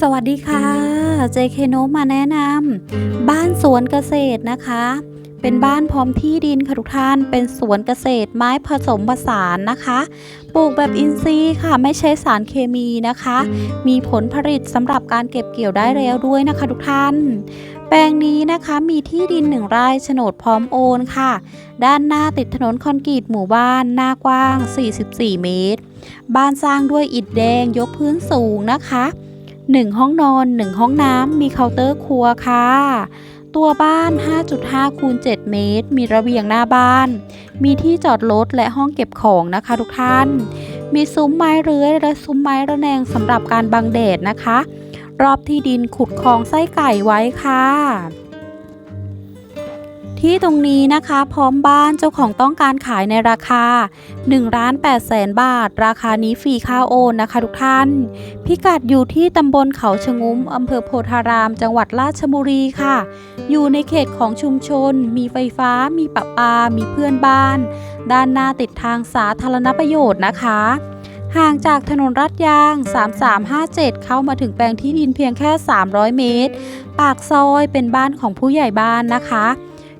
สวัสดีค่ะ JK โนมาแนะนำบ้านสวนเกษตรนะคะ เป็นบ้านพร้อมที่ดินค่ะทุกท่าน เป็นสวนเกษตรไม้ผสมผสานนะคะ ปลูกแบบอินทรีย์ค่ะ ไม่ใช้สารเคมีนะคะ มีผลผลิตสำหรับการเก็บเกี่ยวได้แล้วด้วยนะคะทุกท่าน แปลงนี้นะคะมีที่ดินหนึ่งไร่โฉนดพร้อมโอนค่ะ ด้านหน้าติดถนนคอนกรีตหมู่บ้าน หน้ากว้าง 44 เมตร บ้านสร้างด้วยอิฐแดงยกพื้นสูงนะคะ 1 ห้องนอน 1 ห้องน้ำมีเคาน์เตอร์ครัวค่ะ ตัวบ้าน 5.5 คูณ 7 เมตร มีระเบียงหน้าบ้าน มีที่จอดรถและห้องเก็บของนะคะทุกท่าน มีซุ้มไม้เรื้อยและซุ้มไม้ระแนงสำหรับการบังแดดนะคะ รอบที่ดินขุดคลองไส้ไก่ไว้ค่ะ ที่ตรงนี้นะคะ พร้อมบ้านเจ้าของต้องการขายในราคา1ล้าน8แสนบาท ราคานี้ฟรีค่าโอนนะคะทุกท่าน พิกัดอยู่ที่ตำบลเขาชะงุ้มอำเภอโพธาราม จังหวัดราชบุรีค่ะ อยู่ในเขตของชุมชน มีไฟฟ้า มีประปา มีเพื่อนบ้าน ด้านหน้าติดทางสาธารณประโยชน์นะคะ ห่างจากถนนรัดยาง 3357 เข้ามาถึงแปลงที่ดินเพียงแค่ 300 เมตร ปากซอยเป็นบ้านของผู้ใหญ่บ้านนะคะ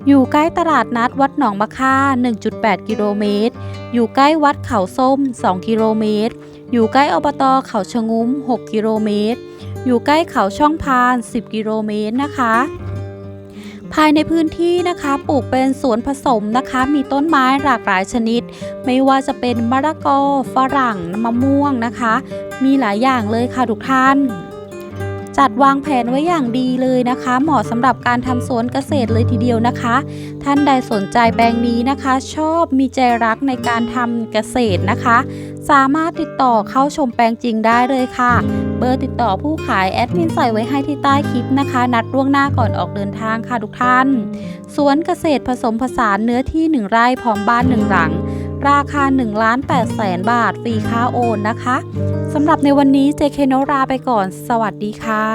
อยู่ใกล้ตลาดนัดวัดหนองมะค่า 1.8 กิโลเมตร อยู่ใกล้วัดเขาส้ม 2 กิโลเมตร อยู่ใกล้อบตเขาชะงุ้ม 6 กิโลเมตร อยู่ใกล้เขาช่องพาน 10 กิโลเมตรนะคะ ภายในพื้นที่นะคะปลูกเป็นสวนผสมนะคะ มีต้นไม้หลากหลายชนิด ไม่ว่าจะเป็นมะละกอฝรั่งมะม่วงนะคะ มีหลายอย่างเลยค่ะทุกท่านจัดวางแผนไว้อย่างดีเลยนะคะ เหมาะสำหรับการทำสวนเกษตรเลยทีเดียวนะคะ ท่านใดสนใจแปลงนี้นะคะ ชอบมีใจรักในการทำเกษตรนะคะ สามารถติดต่อเข้าชมแปลงจริงได้เลยค่ะ เบอร์ติดต่อผู้ขายแอดมินใส่ไว้ให้ที่ใต้คลิปนะคะ นัดล่วงหน้าก่อนออกเดินทางค่ะทุกท่าน สวนเกษตรผสมผสานเนื้อที่ 1 ไร่พร้อมบ้าน 1 หลัง ราคา1ล้าน8แสนบาทฟรีค่าโอนนะคะสำหรับในวันนี้เจเคโนราไปก่อน สวัสดีค่ะ